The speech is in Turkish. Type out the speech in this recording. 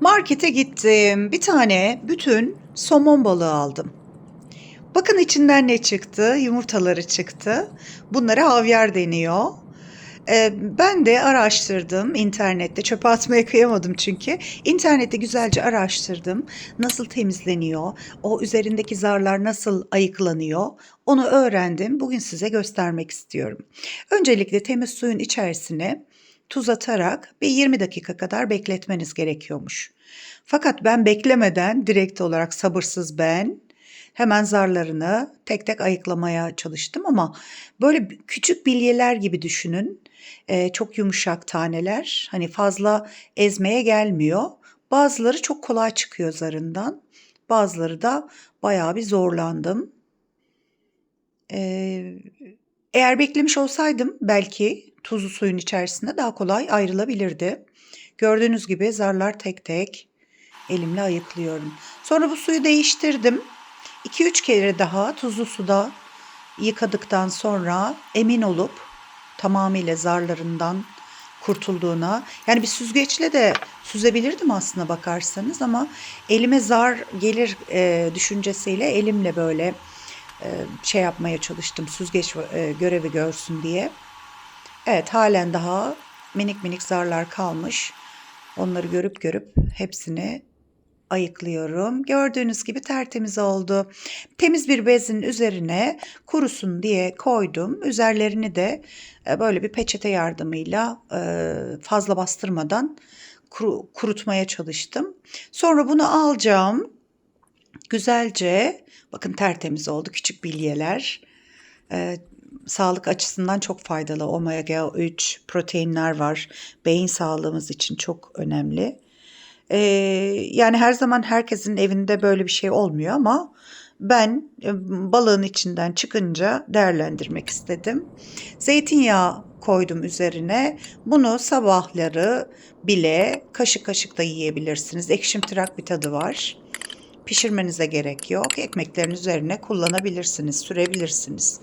Markete gittim. Bir tane bütün somon balığı aldım. Bakın içinden ne çıktı? Yumurtaları çıktı. Bunlara havyar deniyor. Ee, ben de araştırdım internette. Çöpe atmaya kıyamadım çünkü. İnternette güzelce araştırdım. Nasıl temizleniyor? O üzerindeki zarlar nasıl ayıklanıyor? Onu öğrendim. Bugün size göstermek istiyorum. Öncelikle temiz suyun içerisine tuz atarak bir 20 dakika kadar bekletmeniz gerekiyormuş. Fakat ben beklemeden direkt olarak sabırsız ben hemen zarlarını tek tek ayıklamaya çalıştım ama böyle küçük bilyeler gibi düşünün. Ee, çok yumuşak taneler. Hani fazla ezmeye gelmiyor. Bazıları çok kolay çıkıyor zarından. Bazıları da bayağı bir zorlandım. Ee, eğer beklemiş olsaydım belki tuzlu suyun içerisinde daha kolay ayrılabilirdi. Gördüğünüz gibi zarlar tek tek elimle ayıklıyorum. Sonra bu suyu değiştirdim. 2-3 kere daha tuzlu suda yıkadıktan sonra emin olup tamamıyla zarlarından kurtulduğuna yani bir süzgeçle de süzebilirdim aslına bakarsanız ama elime zar gelir e, düşüncesiyle elimle böyle e, şey yapmaya çalıştım süzgeç e, görevi görsün diye. Evet halen daha minik minik zarlar kalmış. Onları görüp görüp hepsini ayıklıyorum. Gördüğünüz gibi tertemiz oldu. Temiz bir bezin üzerine kurusun diye koydum. Üzerlerini de e, böyle bir peçete yardımıyla e, fazla bastırmadan kuru, kurutmaya çalıştım. Sonra bunu alacağım. Güzelce bakın tertemiz oldu küçük bilyeler. Sağlık açısından çok faydalı. Omega 3 proteinler var. Beyin sağlığımız için çok önemli. Ee, yani her zaman herkesin evinde böyle bir şey olmuyor ama ben e, balığın içinden çıkınca değerlendirmek istedim. Zeytinyağı koydum üzerine. Bunu sabahları bile kaşık kaşık da yiyebilirsiniz. Ekşimtırak bir tadı var. Pişirmenize gerek yok. Ekmeklerin üzerine kullanabilirsiniz, sürebilirsiniz.